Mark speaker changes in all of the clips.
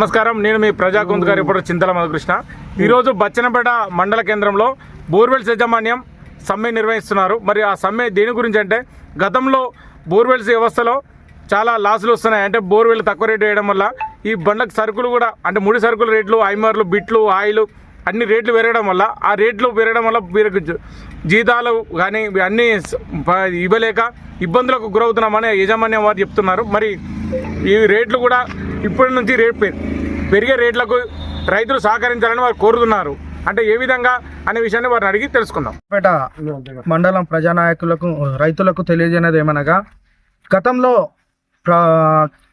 Speaker 1: నమస్కారం. నేను మీ ప్రజాకుంత్ గారి ఇప్పుడు చింతల మధుకృష్ణ. ఈరోజు బచ్చనపేట మండల కేంద్రంలో బోర్వెల్స్ యాజమాన్యం సమ్మె నిర్వహిస్తున్నారు. మరి ఆ సమ్మె దేని గురించి అంటే గతంలో బోర్వెల్స్ వ్యవస్థలో చాలా లాసులు వస్తున్నాయి. అంటే బోర్వెల్ తక్కువ రేటు వేయడం వల్ల ఈ బండ్లకు సరుకులు కూడా అంటే ముడి సరుకుల రేట్లు ఐమర్లు బిట్లు ఆయిల్ అన్ని రేట్లు పెరగడం వల్ల ఆ రేట్లు పెరగడం వల్ల వీరికి జీతాలు కానీ అన్నీ ఇవ్వలేక ఇబ్బందులకు గురవుతున్నామని యాజమాన్యం వారు చెప్తున్నారు. మరి ఈ రేట్లు కూడా ఇప్పటి నుంచి రేట్ పెరిగే రేట్లకు రైతులు సహకరించాలని వారు కోరుతున్నారు. అంటే ఏ విధంగా అనే విషయాన్ని వారిని అడిగి తెలుసుకుందాం.
Speaker 2: పేట మండలం ప్రజానాయకులకు రైతులకు తెలియజేయనది ఏమనగా గతంలో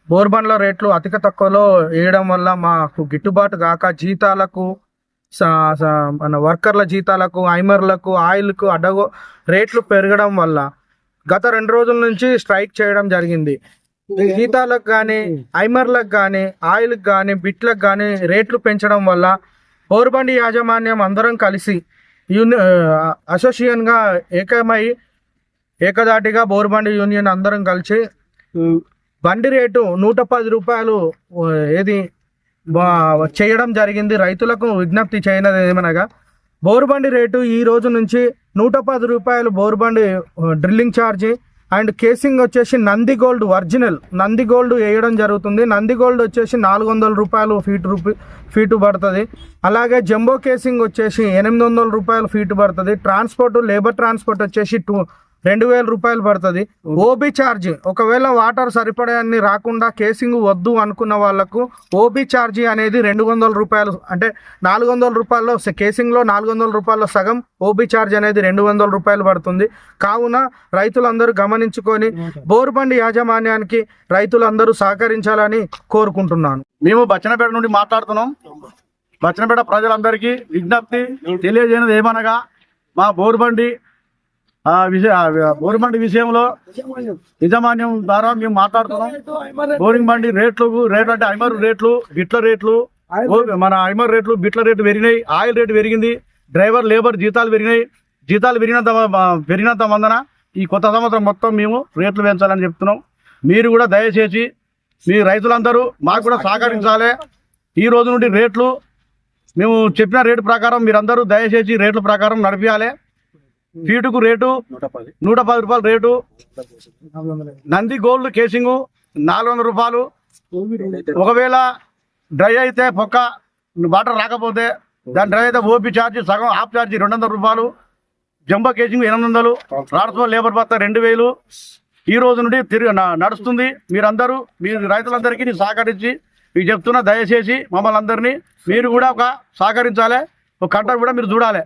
Speaker 2: బోర్బండ్ల రేట్లు అతిక తక్కువలో వేయడం వల్ల మాకు గిట్టుబాటు కాక జీతాలకు స- స- మన వర్కర్ల జీతాలకు ఐమర్లకు ఆయిల్కు అడ్డగో రేట్లు పెరగడం వల్ల గత రెండు రోజుల నుంచి స్ట్రైక్ చేయడం జరిగింది. జీతాలకు కానీ ఐమర్లకు కానీ ఆయిల్కి కానీ బిట్లకు కానీ రేట్లు పెంచడం వల్ల బోర్బండి యాజమాన్యం అందరం కలిసి యూని అసోసియేషన్గా ఏకమై ఏకదాటిగా బోర్బండి యూనియన్ అందరం కలిసి బండి రేటు నూట పది రూపాయలు ఏది చేయడం జరిగింది. రైతులకు విజ్ఞప్తి చేయనది ఏమనగా బోర్బండి రేటు ఈ రోజు నుంచి నూట పది రూపాయలు బోర్బండి డ్రిల్లింగ్ ఛార్జీ అండ్ కేసింగ్ వచ్చేసి Nandi gold original. Nandi gold వేయడం జరుగుతుంది. నంది గోల్డ్ వచ్చేసి నాలుగు వందల రూపాయలు ఫీట్ రూపీ ఫీటు పడుతుంది. అలాగే జంబో కేసింగ్ వచ్చేసి ఎనిమిది వందల రూపాయలు ఫీటు పడుతుంది. ట్రాన్స్పోర్ట్ లేబర్ ట్రాన్స్పోర్ట్ వచ్చేసి టూ రెండు వేల రూపాయలు పడుతుంది. O B charge. ఒకవేళ వాటర్ సరిపడాన్ని రాకుండా కేసింగ్ వద్దు అనుకున్న వాళ్ళకు ఓబీ ఛార్జీ అనేది రెండు వందల రూపాయలు అంటే నాలుగు వందల రూపాయల్లో కేసింగ్లో నాలుగు వందల రూపాయల్లో సగం ఓబీ ఛార్జ్ అనేది రెండు వందల రూపాయలు పడుతుంది. కావున రైతులందరూ గమనించుకొని బోరుబండి యాజమాన్యానికి రైతులందరూ సహకరించాలని కోరుకుంటున్నాను.
Speaker 3: మేము బచ్చనపేట నుండి మాట్లాడుతున్నాం. బచ్చనపేట ప్రజలందరికీ విజ్ఞప్తి తెలియజేయనది ఏమనగా మా బోరుబండి ఆ విషయ ఆ విషయంలో యజమాన్యం ద్వారా మేము మాట్లాడుతున్నాం. బోరింగ్ బండి రేట్లు రేట్లు అంటే ఐమర్ రేట్లు బిట్ల రేట్లు. మన ఐమర్ రేట్లు బిట్ల రేట్లు పెరిగినాయి. ఆయిల్ రేటు పెరిగింది. డ్రైవర్ లేబర్ జీతాలు పెరిగినాయి. జీతాలు పెరిగినంత పెరిగినంత మందన ఈ కొత్త సంవత్సరం మొత్తం మేము రేట్లు పెంచాలని చెప్తున్నాం. మీరు కూడా దయచేసి మీ రైతులందరూ మాకు కూడా సహకరించాలి. ఈ రోజు నుండి రేట్లు మేము చెప్పిన రేటు ప్రకారం మీరందరూ దయచేసి రేట్ల ప్రకారం నడిపించాలి ఫీటుకు రేటు నూట పది రూపాయలు రేటు. నంది గోల్డ్ కేసింగ్ నాలుగు వందల రూపాయలు. ఒకవేళ డ్రై అయితే పొక్క వాటర్ రాకపోతే దాని డ్రై అయితే ఓపీ ఛార్జ్ సగం హాఫ్ ఛార్జ్ రెండు వందల రూపాయలు. జంబో కేసింగ్ ఎనిమిది వందలు ట్రాన్స్ఫర్ లేబర్ భత్త రెండు వేలు ఈ రోజు నుండి తిరిగి నడుస్తుంది. మీరందరూ మీ రైతులందరికీ నేను సహకరించి మీకు చెప్తున్నా దయచేసి మమ్మల్ని అందరినీ మీరు కూడా ఒక సహకరించాలి. ఒక కంట కూడా మీరు చూడాలి.